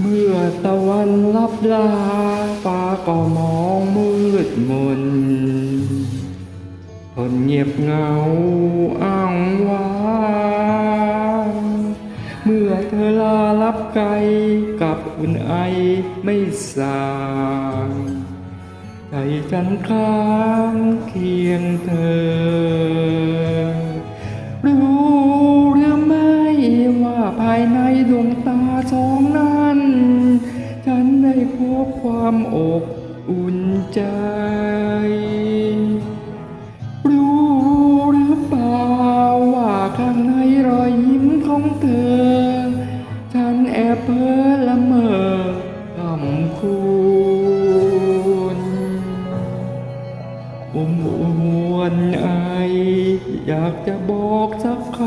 เมื่อตะวันลับลาฟ้าก็มองมืดมนทนเงียบเงาอ้างว้างเมื่อเธอลาลับไกลกับอุ่นไอไม่สางใจฉันค้างเคียงเธอ ความอบอุ่นใจ รู้หรือเปล่าว่าข้างในรอยยิ้มของเธอ ฉันแอบเพ้อละเมอคำคุณอมอวนไอ อยากจะบอกสักค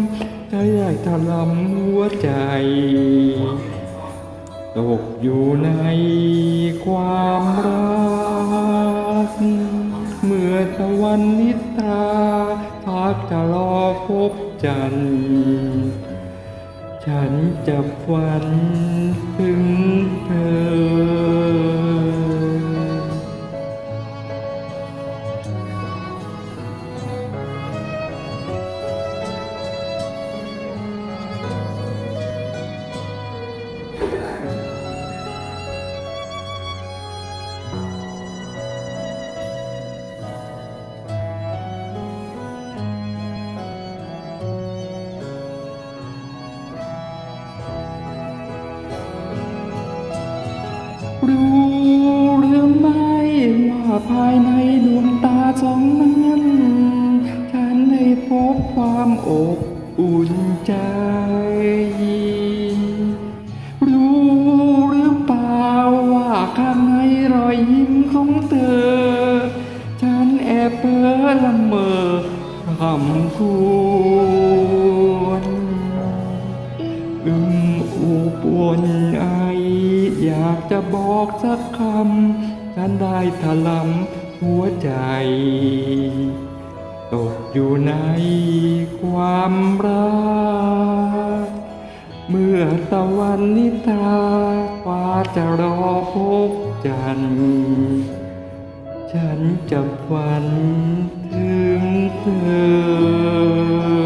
ำใจใหญ่ถลำหัวใจ ตกอยู่ในความรัก เมื่อตะวันนิตราพักจะรอพบจันทร์ฉันจะฝันถึงเธอ ภายในดวงตาสองนั้นฉันได้พบความอบอุ่นใจ รู้หรือเปล่าว่าข้างในรอยยิ้มของเธอ ฉันแอบเพ้อละเมอคำควรอึมอูปวนไอ อยากจะบอกสักคำ ฉันได้ถลำหัวใจ ตกอยู่ในความรัก เมื่อตะวันนิตาฟ้าจะรอพบจันทร์ฉันจะฝันถึงเธอ